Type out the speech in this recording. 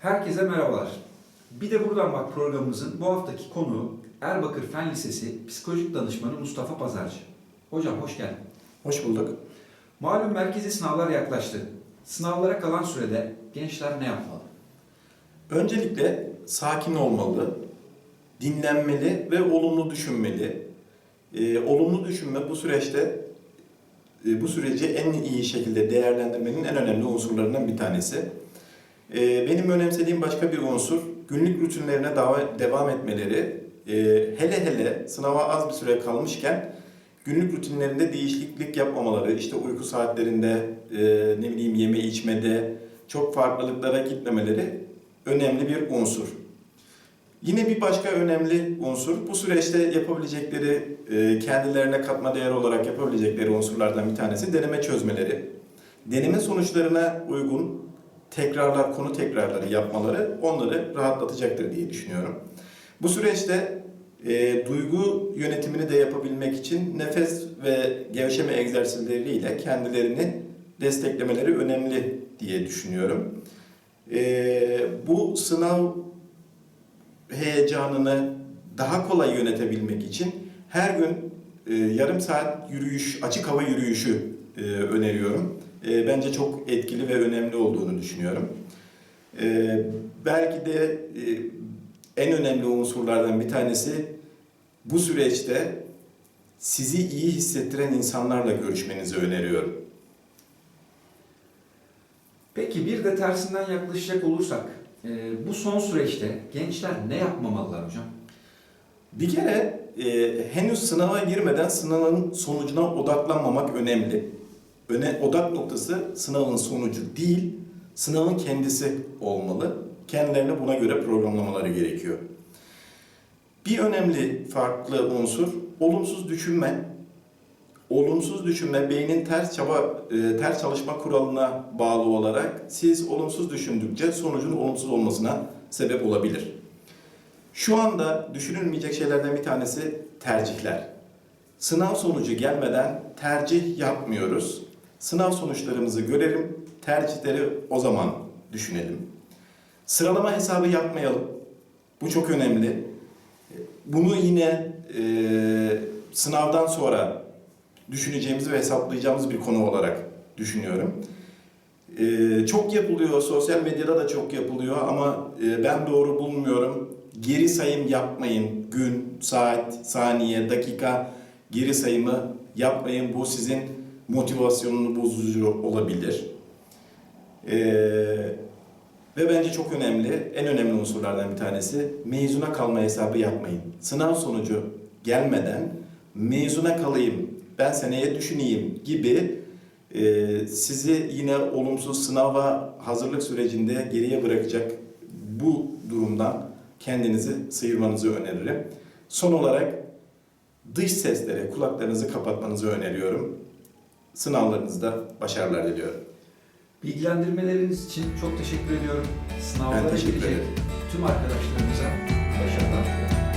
Herkese merhabalar. Bir de buradan bak programımızın bu haftaki konuğu Erbakır Fen Lisesi Psikolojik Danışmanı Mustafa Pazarcı. Hocam hoş geldin. Hoş bulduk. Malum merkezi sınavlar yaklaştı. Sınavlara kalan sürede gençler ne yapmalı? Öncelikle sakin olmalı, dinlenmeli ve olumlu düşünmeli. Ee, olumlu düşünme bu süreçte e, bu süreci en iyi şekilde değerlendirmenin en önemli unsurlarından bir tanesi. Ee, benim önemsediğim başka bir unsur günlük rutinlerine devam etmeleri. Ee, hele hele sınava az bir süre kalmışken günlük rutinlerinde değişiklik yapmamaları, işte uyku saatlerinde, e, ne bileyim yeme içmede çok farklılıklara gitmemeleri önemli bir unsur. Yine bir başka önemli unsur bu süreçte yapabilecekleri, e, kendilerine katma değer olarak yapabilecekleri unsurlardan bir tanesi deneme çözmeleri. Deneme sonuçlarına uygun tekrarlar, konu tekrarları yapmaları onları rahatlatacaktır diye düşünüyorum. Bu süreçte e, duygu yönetimini de yapabilmek için nefes ve gevşeme egzersizleriyle kendilerini desteklemeleri önemli diye düşünüyorum. E, bu sınav heyecanını daha kolay yönetebilmek için her gün e, yarım saat yürüyüş, açık hava yürüyüşü e, öneriyorum. E, bence çok etkili ve önemli olduğunu düşünüyorum. E, belki de e, en önemli unsurlardan bir tanesi bu süreçte sizi iyi hissettiren insanlarla görüşmenizi öneriyorum. Peki bir de tersinden yaklaşacak olursak e, bu son süreçte gençler ne yapmamalılar hocam? Bir kere e, henüz sınava girmeden sınavın sonucuna odaklanmamak önemli. Öne, odak noktası sınavın sonucu değil, sınavın kendisi olmalı. Kendilerini buna göre programlamaları gerekiyor. Bir önemli farklı unsur olumsuz düşünme. Olumsuz düşünme beynin ters çaba e, ters çalışma kuralına bağlı olarak siz olumsuz düşündükçe sonucun olumsuz olmasına sebep olabilir. Şu anda düşünülmeyecek şeylerden bir tanesi tercihler. Sınav sonucu gelmeden tercih yapmıyoruz. Sınav sonuçlarımızı görelim, tercihleri o zaman düşünelim. Sıralama hesabı yapmayalım. Bu çok önemli. Bunu yine e, sınavdan sonra düşüneceğimiz ve hesaplayacağımız bir konu olarak düşünüyorum. E, çok yapılıyor, sosyal medyada da çok yapılıyor ama e, ben doğru bulmuyorum. Geri sayım yapmayın. Gün, saat, saniye, dakika geri sayımı yapmayın. Bu sizin motivasyonunu bozucu olabilir. E, ve bence çok önemli, en önemli unsurlardan bir tanesi mezuna kalma hesabı yapmayın. Sınav sonucu gelmeden mezuna kalayım, ben seneye düşüneyim gibi e, sizi yine olumsuz sınava hazırlık sürecinde geriye bırakacak bu durumdan kendinizi sıyırmanızı öneririm. Son olarak dış seslere kulaklarınızı kapatmanızı öneriyorum. Sınavlarınızda başarılar diliyorum. Bilgilendirmeleriniz için çok teşekkür ediyorum. Sınavlara Ben teşekkür girecek ederim. tüm arkadaşlarımıza başarılar diliyorum.